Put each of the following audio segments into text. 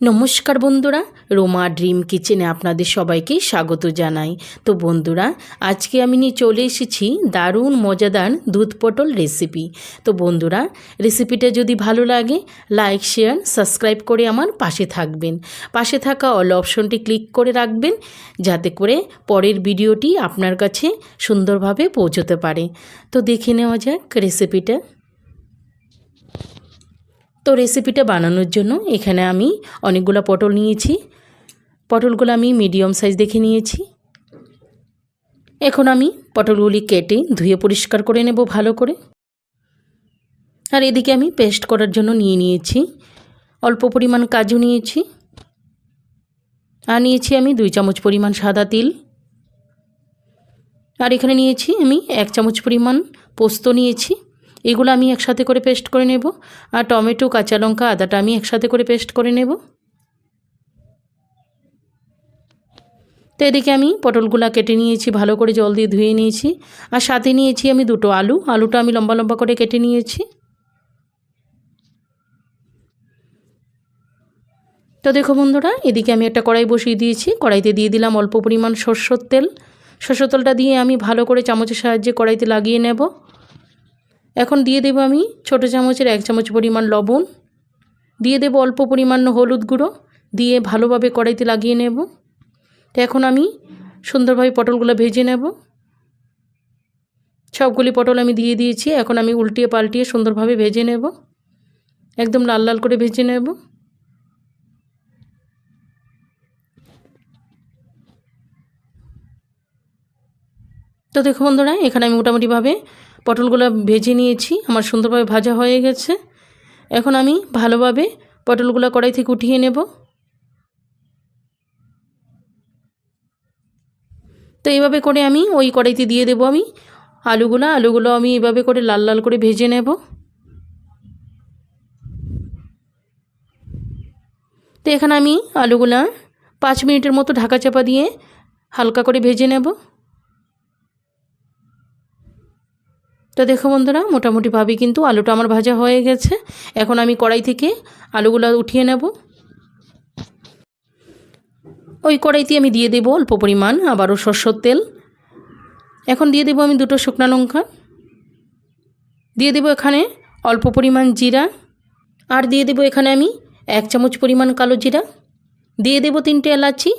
নমস্কার বন্ধুরা, রোমা ড্রিম কিচেনে আপনাদের সবাইকে স্বাগত জানাই। তো বন্ধুরা, আজকে আমি নিয়ে চলে এসেছি দারুণ মজাদার দুধ পটল রেসিপি। তো বন্ধুরা, রেসিপিটা যদি ভালো লাগে, লাইক, শেয়ার, সাবস্ক্রাইব করে আমার পাশে থাকবেন। পাশে থাকা অল অপশনটি ক্লিক করে রাখবেন, যাতে করে পরের ভিডিওটি আপনার কাছে সুন্দরভাবে পৌঁছতে পারে। তো দেখে নেওয়া যাক রেসিপিটা। তো রেসিপিটা বানানোর জন্য এখানে আমি অনেকগুলো পটল নিয়েছি। পটলগুলো আমি মিডিয়াম সাইজ দেখে নিয়েছি। এখন আমি পটলগুলি কেটে ধুয়ে পরিষ্কার করে নেব ভালো করে। আর এদিকে আমি পেস্ট করার জন্য নিয়ে নিয়েছি। অল্প পরিমাণ কাজু নিয়েছি। আর নিয়েছি আমি দুই চামচ পরিমাণ সাদা তিল। আর এখানে নিয়েছি আমি এক চামচ পরিমাণ পোস্ত নিয়েছি। এগুলো আমি একসাথে করে পেস্ট করে নেব। আর টমেটো, কাঁচা লঙ্কা, আদাটা আমি একসাথে করে পেস্ট করে নেব। তো এদিকে আমি পটলগুলো কেটে নিয়েছি, ভালো করে জল দিয়ে ধুয়ে নিয়েছি। আর সাথে নিয়েছি আমি দুটো আলু। আলুটা আমি লম্বা লম্বা করে কেটে নিয়েছি। তো দেখো বন্ধুরা, এদিকে আমি একটা কড়াই বসিয়ে দিয়েছি। কড়াইতে দিয়ে দিলাম অল্প পরিমাণ সর্ষের তেল। সর্ষের তেলটা দিয়ে আমি ভালো করে চামচের সাহায্যে কড়াইতে লাগিয়ে নেব। এখন দিয়ে দেবো আমি ছোটো চামচের এক চামচ পরিমাণ লবণ। দিয়ে দেবো অল্প পরিমাণ হলুদ গুঁড়ো। দিয়ে ভালোভাবে কড়াইতে লাগিয়ে নেব। তো এখন আমি সুন্দরভাবে পটলগুলো ভেজে নেব। সবগুলি পটল আমি দিয়ে দিয়েছি। এখন আমি উল্টিয়ে পাল্টিয়ে সুন্দরভাবে ভেজে নেব। একদম লাল লাল করে ভেজে নেব। তো দেখো বন্ধুরা, এখানে আমি মোটামুটিভাবে পটলগুলো ভেজে নিয়েছি, আমার সুন্দরভাবে ভাজা হয়ে গেছে। এখন আমি ভালোভাবে পটলগুলো কড়াই থেকে উঠিয়ে নেব। তো এইভাবে করে আমি ওই কড়াইতে দিয়ে দেবো আমি আলুগুলো আলুগুলো আমি এভাবে করে লাল লাল করে ভেজে নেব। তো এখানে আমি আলুগুলা পাঁচ মিনিটের মতো ঢাকা চাপা দিয়ে হালকা করে ভেজে নেব। তো দেখো বন্ধুরা মোটামুটিভাবে কিন্তু আলুটা আমার ভাজা হয়ে গেছে। এখন আমি কড়াই থেকে আলুগুলো উঠিয়ে নেব। ওই কড়াইতে আমি দিয়ে দেবো অল্প পরিমাণ আবারও সর্ষের তেল। এখন দিয়ে দেবো আমি দুটো শুকনো লঙ্কা। দিয়ে দেবো এখানে অল্প পরিমাণ জিরা। আর দিয়ে দেবো এখানে আমি এক চামচ পরিমাণ কালো জিরা। দিয়ে দেবো তিনটে এলাচি।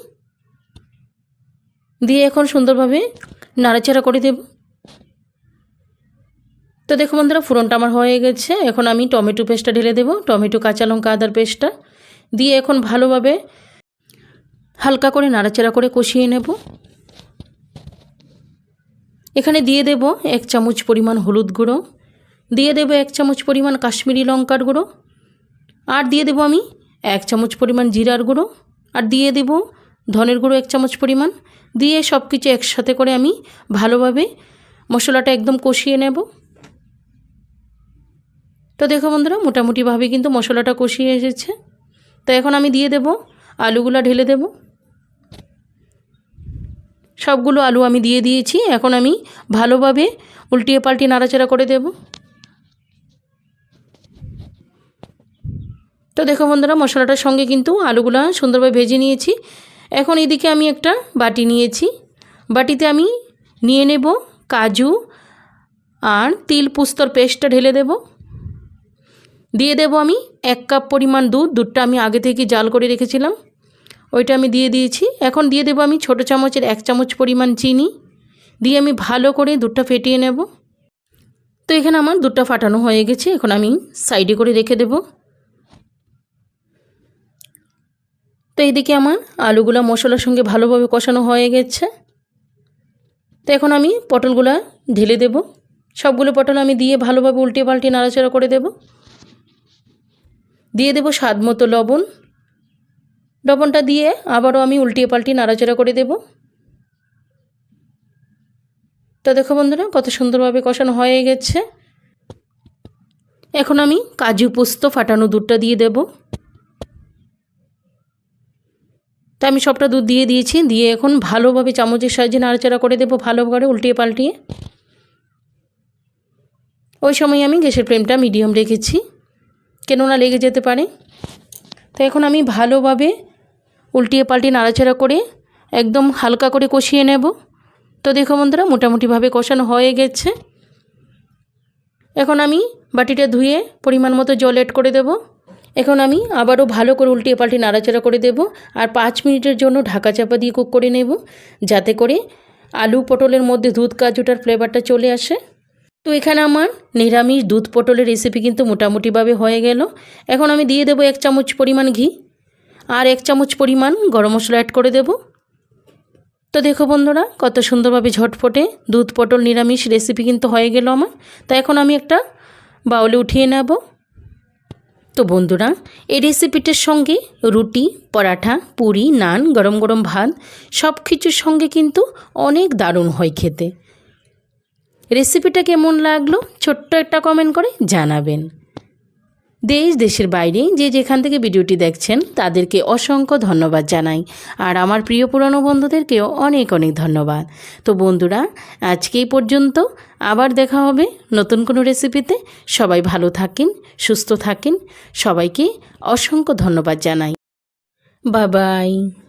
দিয়ে এখন সুন্দরভাবে নাড়াচাড়া করে দেবো। তো দেখো বন্ধুরা ফুরনটা আমার হয়ে গেছে। এখন আমি টমেটো পেস্টটা ঢেলে দেবো। টমেটো, কাঁচা লঙ্কা, আদার পেস্টটা দিয়ে এখন ভালোভাবে হালকা করে নাড়াচাড়া করে কষিয়ে নেব। এখানে দিয়ে দেব এক চামচ পরিমাণ হলুদ গুঁড়ো, দিয়ে দেব এক চামচ পরিমাণ কাশ্মীরি লঙ্কার গুঁড়ো, আর দিয়ে দেব আমি এক চামচ পরিমাণ জিরার গুঁড়ো, আর দিয়ে দেব ধনের গুঁড়ো এক চামচ পরিমাণ। দিয়ে সব কিছু একসাথে করে আমি ভালোভাবে মশলাটা একদম কষিয়ে নেব। তো দেখো বন্ধুরা, মোটামুটিভাবে কিন্তু মশলাটা কষিয়ে এসেছে। তো এখন আমি দিয়ে দেব আলুগুলো, ঢেলে দেব। সবগুলো আলু আমি দিয়ে দিয়েছি, এখন আমি ভালোভাবে উল্টিয়ে পাল্টিয়ে নাড়াচাড়া করে দেব। তো দেখো বন্ধুরা, মশলাটার সঙ্গে কিন্তু আলুগুলো সুন্দরভাবে ভেজে নিয়েছি। এখন এদিকে আমি একটা বাটি নিয়েছি। বাটিতে আমি নিয়ে নেব কাজু আর তিল, পুস্তর পেস্টটা ঢেলে দেবো। দিয়ে দেবো আমি এক কাপ পরিমাণ দুধ, দুধটা আমি আগে থেকে জাল করে রেখেছিলাম। ওইটা আমি দিয়ে দিয়েছি। এখন দিয়ে দেবো আমি ছোটো চামচের এক চামচ পরিমাণ চিনি। দিয়ে আমি ভালো করে দুধটা ফেটিয়ে নেব। তো এখানে আমার দুধটা ফাটানো হয়ে গেছে। এখন আমি সাইডে করে রেখে দেব। তো এইদিকে আমার আলুগুলা মশলার সঙ্গে ভালোভাবে কষানো হয়ে গেছে। তো এখন আমি পটলগুলা ঢেলে দেব। সবগুলো পটল আমি দিয়ে ভালোভাবে উল্টে পাল্টে নাড়াচাড়া করে দেবো। দিয়ে দেবো স্বাদ মতো লবণ। লবণটা দিয়ে আবারও আমি উল্টিয়ে পাল্টিয়ে নাড়াচাড়া করে দেব। তো দেখো বন্ধুরা, কত সুন্দরভাবে কষানো হয়ে গেছে। এখন আমি কাজু পোস্ত ফাটানো দুধটা দিয়ে দেব। তা আমি সবটা দুধ দিয়ে দিয়েছি, দিয়ে এখন ভালোভাবে চামচের সাহায্যে নাড়াচাড়া করে দেবো ভালো করে উল্টিয়ে পাল্টিয়ে। ওই সময় আমি গ্যাসের ফ্লেমটা মিডিয়াম রেখেছি। কেননা লেগে যেতে পারে। তো এখন আমি ভালোভাবে উল্টিয়ে পাল্টিয়ে নাড়াচাড়া করে একদম হালকা করে কষিয়ে নেব। তো দেখো বন্ধুরা, মোটামুটিভাবে কষানো হয়ে গেছে। এখন আমি বাটিটা ধুয়ে পরিমাণ মতো জল এড করে দেব। এখন আমি আবারও ভালো করে উল্টিয়ে পাল্টিয়ে নাড়াচাড়া করে দেব আর পাঁচ মিনিটের জন্য ঢাকা চাপা দিয়ে কুক করে নেব। যাতে করে আলু পটলের মধ্যে দুধ কাজুটার ফ্লেভারটা চলে আসে। তো এখানে আমার নিরামিষ দুধ পটলের রেসিপি কিন্তু মোটামুটিভাবে হয়ে গেল। এখন আমি দিয়ে দেবো এক চামচ পরিমাণ ঘি আর এক চামচ পরিমাণ গরম মশলা অ্যাড করে দেব। তো দেখো বন্ধুরা, কত সুন্দরভাবে ঝটফটে দুধ পটল নিরামিষ রেসিপি কিন্তু হয়ে গেল আমার। তা এখন আমি একটা বাউলে উঠিয়ে নেব। তো বন্ধুরা, এই রেসিপিটার সঙ্গে রুটি, পরাঠা, পুরি, নান, গরম গরম ভাত সব কিছুর সঙ্গে কিন্তু অনেক দারুণ হয় খেতে। রেসিপিটা কেমন লাগল? ছোট্ট একটা কমেন্ট করে জানাবেন। দেশ, দেশের বাইরে যে যেখান থেকে ভিডিওটি দেখছেন, তাদেরকে অসংখ্য ধন্যবাদ জানাই। আর আমার প্রিয় পুরনো বন্ধুদেরকেও অনেক অনেক ধন্যবাদ। তো বন্ধুরা আজকেই পর্যন্ত। আবার দেখা হবে নতুন কোনো রেসিপিতে সবাই ভালো থাকেন, সুস্থ থাকেন। সবাইকে অসংখ্য ধন্যবাদ জানাই। বাবাই